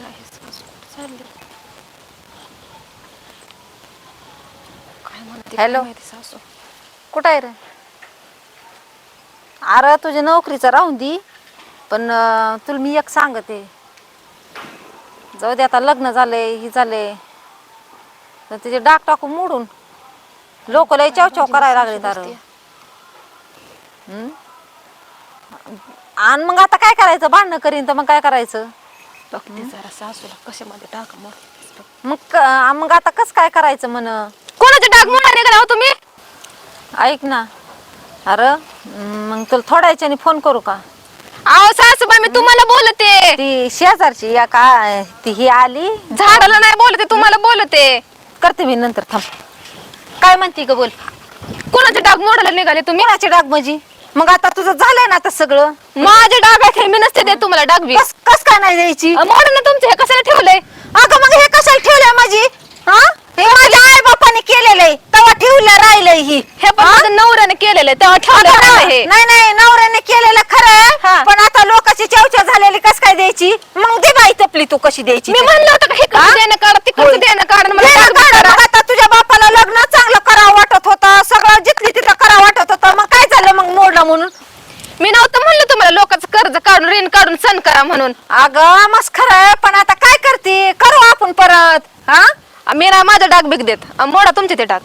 आहे सासू चालली काय म्हणते काय हॅलो. माहिती सासू कुठं आहे रे? अरे तुझ्या नोकरीचं राहून दी. पण अं, तुला मी एक सांगते. जाऊ दे आता लग्न झाले ही झालंय. तर तिचे डाग टाकू मोडून. लोक लय चाव चाव करायला लागले तर आणि मग आता काय करायचं? भांडणं करीन तर मग काय करायचं? बघते जरा सासूला कशामध्ये टाक मग मग क- मग आता कसं काय करायचं म्हण? कोणाचे डाग मोडा निघाला हो तुम्ही? ऐक ना. अरे मग तुला थोड्या याच्याने फोन करू का? अहो सासूबाई मी तुम्हाला बोलते. ती शेजारची या का ती ही आली. झाडाला नाही बोलते तुम्हाला बोलते. करते मी नंतर थांब. काय म्हणते ग बोल. कोणाचे डाग मोडायला निघाले तुम्ही? कोणाचे डाग माझी मग आता तुझं झालंय ना आता सगळं? माझे डाग आहेत हे मी नसते देत तुम्हाला डाग बी. कस काय नाही द्यायची? मोड ना तुमचे हे कशाला ठेवलंय? अगं मग हे कशाला ठेवलंय माझी? हा? हे माझ्या आई बापाने केलेलं आहे तेव्हा ठेवलं राहिलंय ही. हे पण माझ्या नवऱ्याने केलेलं आहे तेव्हा ठेवलं नाही हे. नाही नाही नवऱ्याने केलेलं खरं हा. आहे पण आता लोकांची चवच्या झालेली कस काय द्यायची? मग दे बाई तपली तू कशी द्यायची मी ते. म्हणलं होतं का हे? कसं देणं काढ देणं काढ मला काढ. मग आता तुझ्या बापाला लग्न चांगलं करावं वाटत होतं सगळं जिथली तिथं करावं वाटत होतं मग काय झालं मग मोडलं म्हणून मी नव्हतं म्हणलं तुम्हाला लोकांचं कर्ज काढून सण करा म्हणून. अगं मस्त खरं आहे, पण आता काय करते? करू आपण परत हा? मी ना माझा डाग बिग देत. अं, मोडा तुमचे ते डाग.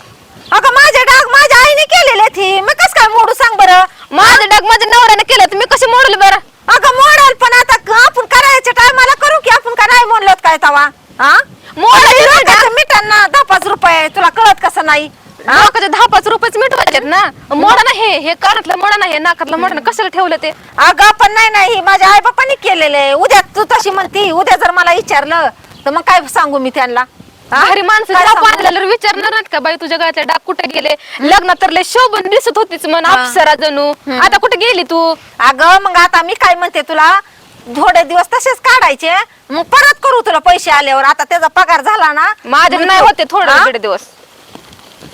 अगं माझे डाग माझ्या आईने केलेले ती. मग कस काय मोडू सांग बरं? माझे डाग माझ्या नवऱ्याने केलं तर मी कसे मोडले बरं? अगं मोडल पण आता आपण करायच्या टायमाला करू की आपण का नाही म्हणलो काय तवा? हा? डाग. मिठांना दहा पाच रुपये तुला कळत कसं नाही? लोकांचे दहा पाच रुपयेच मिटवायचे ना. मोडा ना हे हे कानातलं मोडा ना हे नाकातलं मोडा ना कशाला ठेवलं ते? अगं पण नाही नाही. माझ्या आई बापाने केलेले आहे. उद्या तू तशी म्हणती. उद्या जर मला विचारलं तर मग काय सांगू मी त्यांना? हा? घरी माणसं काय सांगू? विचारणार नाहीत का? बाई तुझ्या गळ्यातले डाग कुठे गेले? लग्न तर लय शोभन दिसत होतीच म्हण हा. अप्सरा जणू. आता कुठे गेली तू? अगं मग आता मी काय म्हणते तुला? थोडे दिवस तसेच काढायचे. मग परत करू तुला पैसे आल्यावर. आता त्याचा पगार झाला ना. माझे मग नाही तू- होते थोडे हा? दीड दिवस.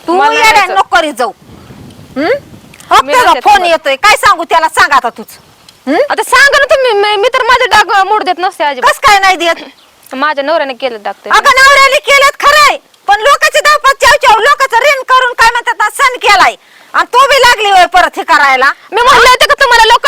तू मला येड्या. नको करीत जाऊ. हम्म? मी फोन येतोय. काय सांगू त्याला? सांग आता तूच. हम्म? आता सांगा ना तुम्ही. मी- मी तर माझे डाग मोड देत नसते अजिबात. कस काय नाही देत? माझ्या नवऱ्याने केलं डाग ते अगं नवऱ्याने केलं खरंय. पण लोकांचे धावपात चाव चाव लोकांचं ऋण करून काय म्हणतात ना सण केलाय. आणि तो बी लागली होय परत हे करायला. मी म्हणलं होतं का तुम्हाला लोक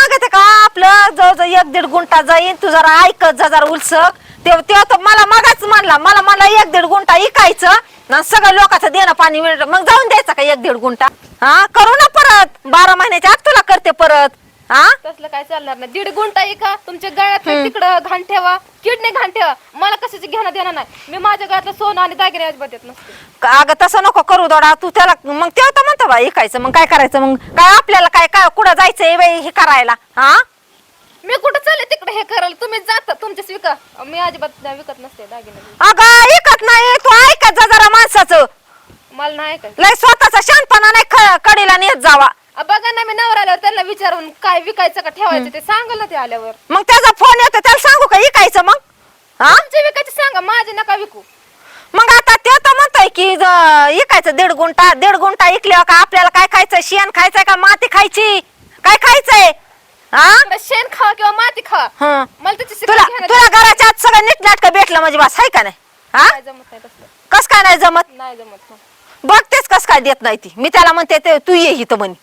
सांगते का? आपलं जवळजवळ एक दीड गुंठा जाईन. तू जरा ऐकत जा जरा उलसक. तेव्हा तेव्हा तो मला मगाच म्हणला मला मला एक दीड गुंठा इकायचं आणि सगळं लोकांचं देणं पाणी मिळत. मग जाऊन द्यायचं का एक दीड गुंठा? हा? करू ना परत. बारा महिन्याच्या आत तुला करते परत. हा? तसलं काय चालणार नाही. दीड गुंठा आहे का तुमच्या गळ्यात तिकडं घाण ठेवा. किडनी घाण ठेवा. मला कशाची घेणं देणं नाही. मी माझ्या गळ्यातलं सोनं आणि दागिने अजिबात देत नसते. अगं तसं नको करू दोडा. तू त्याला मग तेव्हा तर म्हणतो बा इकायचं. मग काय करायचं? मग काय आपल्याला काय काय कुठं जायचंय बाई हे करायला? हा? मी कुठं चालले तिकडे हे करायला? तुम्ही जाता तुमचेच विका. मी अजिबात नाही विकत नसते दागिने. अगं ऐकत नाही. तू ऐकत जा जरा माणसाचं. मला नाही काय लय स्वतःचा शांतपणा नाही ख- कडेला नेत जावा. बघा ना मी आल्यावर त्यांना विचारून काय विकायचं का ठेवायचं ते सांगा ना ते आल्यावर. मग त्याचा फोन येतो त्याला सांगू का इकायचं मग? हा? तुमचे विकायचे सांगा माझे नका विकू. मग आता ते तर म्हणतोय की ज- इकायचं दीड गुंठा दीड गुंठा इकल्यावर का आपल्याला काय खायचं शेण खायचंय का माती खायची? काय खायचंय? हा? शेण खा किंवा माती खा. हं. मला त्याची तुला तुला घराच्या आत सगळं नीटनाटकं भेटलं म्हणजे बस हाय का नाही? हा? नाही जमत नाही तसलं. कस काय नाही जमत? नाही जमत. बघतेच कस काय देत नाही ती. मी त्याला म्हणते ते तू ये इथं म्हणे.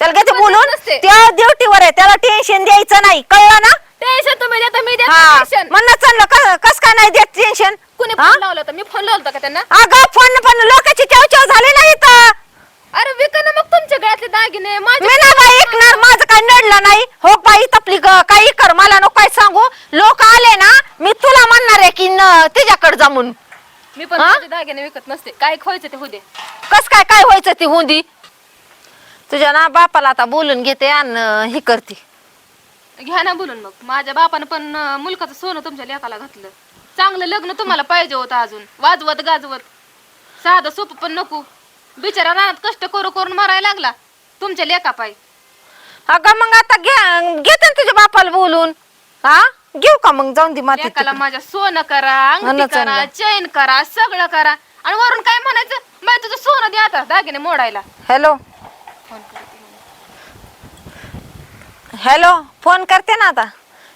त्याला घेते बोलून. नसते. त्या ड्युटीवर आहे. त्याला टेन्शन द्यायचं नाही. कळलं ना टेन्शन तुम्ही देता मी देत हा टेन्शन म्हणणं चाललं क- कस काय नाही देत टेन्शन कुणी हा? फोन लावला होता मी फोन लावला होता का त्यांना अगं फोन पण लोकांची चवचव झाली नाही इथं अरे विका ना मग तुमच्या गळ्यातले दागिने माझे मी ना बाई ऐकणार माझं काय नडलं नाही हो बाई तपली ग काही कर मला नको काय सांगू आले ना मी तुला म्हणणार आहे की तिच्याकडे जा म्हणून. मी पण हा? माझे दागिने विकत नसते. काय खोयचं ते दे. कस काय काय व्हायचं ती हुंदी तुझ्या ना बापाला आता बोलून घेते आणि हे करते. घ्या ना बोलून मग. माझ्या बापानं पण अं, मुलकाचं सोनं तुमच्या लेकाला घातलं. चांगलं लग्न तुम्हाला पाहिजे होतं अजून. वाजवत गाजवत. साधं सोपं पण नको. बिचारा रानात कष्ट करू करून मारायला लागला. तुमच्या लेका पाय. अगं मग आता घे घेते ना तुझ्या बापाला बोलून. हा? घेऊ का मग? जाऊन दे माती लेकाला माझ्या सोनं करा अंगठी करा. चैन करा सगळं करा. आणि वरून काय म्हणायचं? बाई तुझं सोनं दे आता दागिने मोडायला. हॅलो. हॅलो फोन करते ना आता.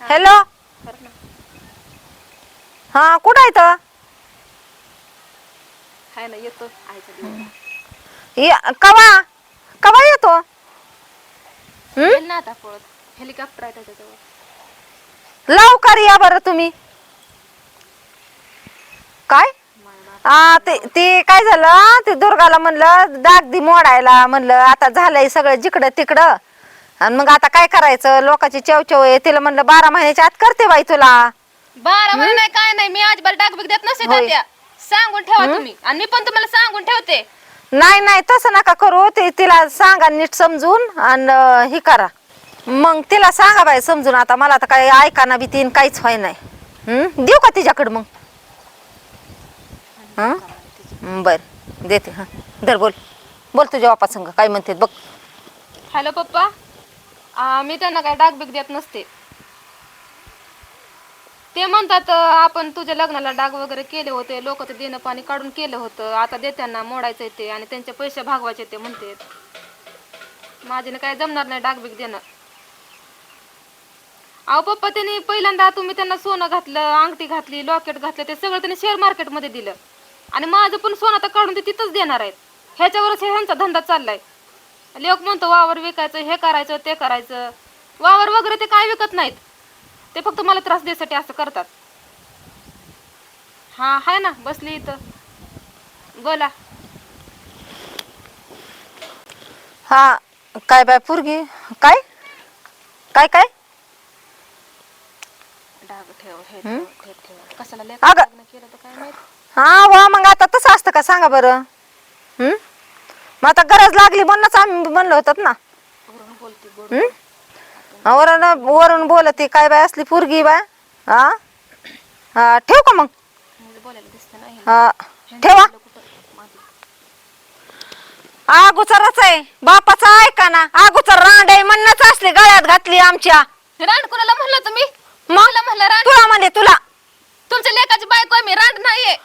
हॅलो. हा कुठं आहे तर हाय ना येतो. या- कवा? कवा येतो? हम्म? येईल ना आता पळत हेलिकॉप्टर आहे त्याच्याजवळ. लवकर या बरं तुम्ही. काय? हा ते ते काय झालं? ते दुर्गाला म्हणलं दागदी मोडायला म्हणलं आता झालंय सगळं जिकडं तिकडं. आणि मग आता काय करायचं? लोकांची चेवचेव आहे. तिला म्हणलं बारा महिन्याच्या आत करते बाई तुला. बारा महिने नाही काय नाही मी अजिबात डागबिग देत नसते होय. तात्या. सांगून ठेवा तुम्ही. आणि मी पण तुम्हाला सांगून ठेवते. नाही नाही तसं नका करू. ते तिला सांगा नीट समजून आणि हे करा. मग तिला सांगा बाई समजून आता मला तर काही ऐकाना बी तीन काहीच व्हाय नाही हम्म? देऊ का तिच्याकडं मग? हं? बर देते हा. धर बोल. बोल तुझ्या बापा संग काय म्हणते बघ. हॅलो पप्पा. आ, मी त्यांना काय डागबिग देत नसते. ते म्हणतात अं, आपण तुझ्या लग्नाला डाग वगैरे केले होते. लोक ते देणं पाणी काढून केलं होतं. आता देत्यांना मोडायचं ते आणि त्यांचे पैसे भागवायचे ते म्हणते. माझ्याने काय जमणार नाही डागबिग देणं. अहो पप्पा त्यांनी पहिल्यांदा तुम्ही त्यांना सोनं घातलं अंगठी घातली लॉकेट घातलं ते सगळं त्यांनी शेअर मार्केटमध्ये दिलं. आणि माझं पण सोनं आता काढून ते तिथंच देणार आहेत. ह्याच्यावरच हे ह्यांचा धंदा चाललाय. लोक म्हणतो वावर विकायचं हे करायचं ते करायचं. वावर वगैरे ते काय विकत नाहीत. ते फक्त मला त्रास द्यायसाठी असं करतात. हा हाय ना बसली इथं. बोला. हा काय बाय पोरगी? काय? काय काय? डाग ठेव हे ठेव हे ठेव. कशाला लेक अगं. लग्न केलं तर काय माहीत? हा वा मग आता तसं असतं का? सांगा बरं. हम्म मग आता गरज लागली म्हणूनच आम्ही म्हणलो होतात ना. वरून बोलते गोड हम्म? हा, वरून वरून बोलते काय बाय असली पोरगी बाय? हा? हा ठेव का मग? म्हणजे बोलायला दिसतं नाही. हा ठेवा. कुठं? माझी अगोचरच आहे. बापाचा ऐका ना. अगोचर रांड आहे म्हणूनच असले गळ्यात घातली आमच्या. रांड कुणाला म्हणलं तुम्ही? मला म्हणलं रांड तुला म्हणले तुला. तुमच्या लेकाची बायको आहे मी रांड नाहीये.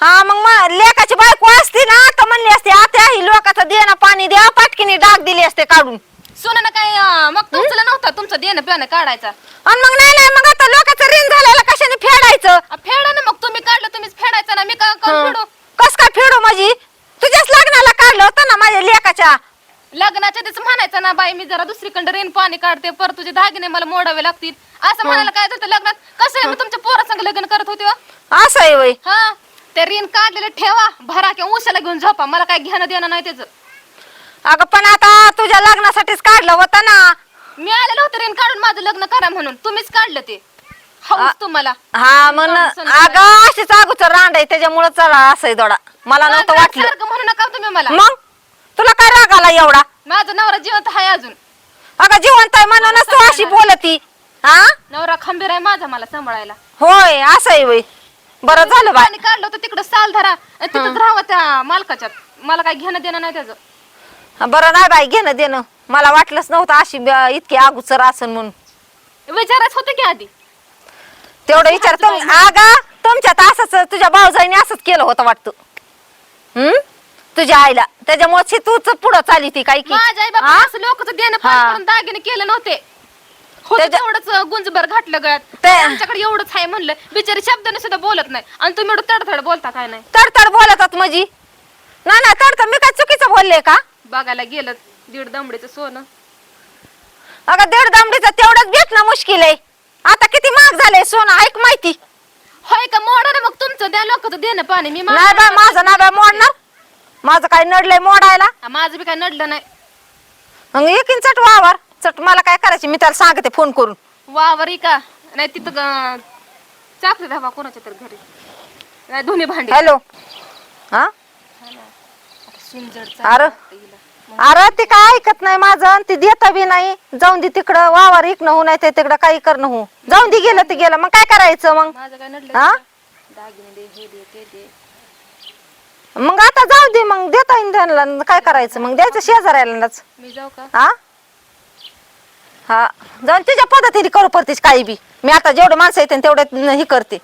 हा मग मग लेकाची बायको असती ना तर म्हणली असते आता ही लोकांचं देणं पाणी द्या पाटकीने डाग दिली असते काढून. सोनं काय अं, मग तुमचं नव्हतं तुमचं देणं पिणं काढायचा. आणि मग नाही नाही मग आता लोकांचं ऋण झालेलं कशाने फेडायचं? आ, फेडा ना मग तुम्ही काढलं तुम्हीच फेडायचं ना मी का का फेडू? कस काय फेडू माझी? तुझ्याच लग्नाला काढलं होतं ना माझ्या लेकाच्या. लग्नाच्या दिवस म्हणायचं ना बाई मी जरा दुसरीकडे रेन पाणी काढते परत तुझे दागिने मला मोडावे लागतील. असं म्हणायला काय होतं लग्नात? कसं आहे मी तुमच्या पोरासंग लग्न करत होते हो? असं आहे वय. हा ते ऋण काढलेले ठेवा भरा किंवा उशाला घेऊन झोपा मला काय घेणं देणं नाही त्याचं. अगं पण आता तुझ्या लग्नासाठीच काढलं होतं ना. मी आलेलं होतं ऋण काढून माझं लग्न करा म्हणून. तुम्हीच काढलं ते. हौस तुम्हाला. हा म्हण अगं अशीच अगोदर रांड आहे त्याच्यामुळे चला असं आहे दोडा मला नव्हतं वाटलं. सारखं म्हणू नका तुम्ही मला. मग? तुला काय राग आला एवढा? माझा नवरा जिवंत आहे अजून. अगं जिवंत आहे म्हणूनच तू अशी बोलती. हा? नवरा खंबीर आहे माझा मला सांभाळायला. होय असं आहे वय. बरं झालं बाय पाणी काढलं होतं तिकडं साल धरा. आणि तिथंच राहावं त्या मालकाच्यात. मला काय घेणं देणं नाही त्याचं. बरं नाही बाई घेणं देणं. मला वाटलंच नव्हतं अशी ब- इतकी अगोचर असन म्हणून. विचारायच होतं की आधी. तेवढं विचार तुम अगं तुमच्यात असंच तुझ्या भाऊजाईने असंच केलं होतं वाटतं. हम्म? तुझ्या आईला. त्याच्यामुळे तूच पुढं चाली ती काय की. माझ्या आई बाबा हा? असं लोकच देणं हा. पाणी करून दागिने केले नव्हते. होतं त्याच्या- तेवढंच गुंजभर घातलं गळ्यात. ते- आमच्याकडे एवढंच आहे म्हणलं. बिचारी शब्दाने सुद्धा बोलत नाही. आणि तुम्ही एवढं तडथड बोलता काय नाही. तडतड बोलतात माझी ना ना तडतड. मी काय चुकीचं बोलले का? बघायला गेलं दीड दमडीचं सोनं. अगं दीड दामडीचं तेवढंच भेटणं मुश्किल आहे. आता किती महाग झालंय सोनं ऐक माहिती. होय का मोडा ना मग तुमचं. द्या लोकांचं देणं पाणी. मी माझं- नाही बाय माझं नाही मोडणार. माझं काय नडलंय मोडायला? हा, माझं बी काय नडलं नाही. मग एकीन चट वावर. चट मला काय करायचं? मी त्याला सांगते फोन करून. वावर का? नाही तिथं ग- चाकरी धावा कोणाच्या तर घरी. नाही धुणी भांडी. हॅलो. हा? सुंजड अरे. अरे ते काय ऐकत नाही माझं आणि ते देता बी नाही. जाऊन दे तिकडं. वावर इकणं होऊ नाही ते तिकडं काही करणं हो जाऊन दे गेलं ते गेलं. मग काय करायचं मग? माझं काय नडलं हा? दागिने दे हे दे ते दे. मग आता जाऊ दे मग देता येईन त्यांना. काय करायचं? मग द्यायचं शेजाऱ्यालाच. मी जाऊ का? हा? हा. जाऊन तुझ्या पद्धतीने करू पडतेस काही बी. मी आता जेवढं माणसं येते तेवढं हे करते.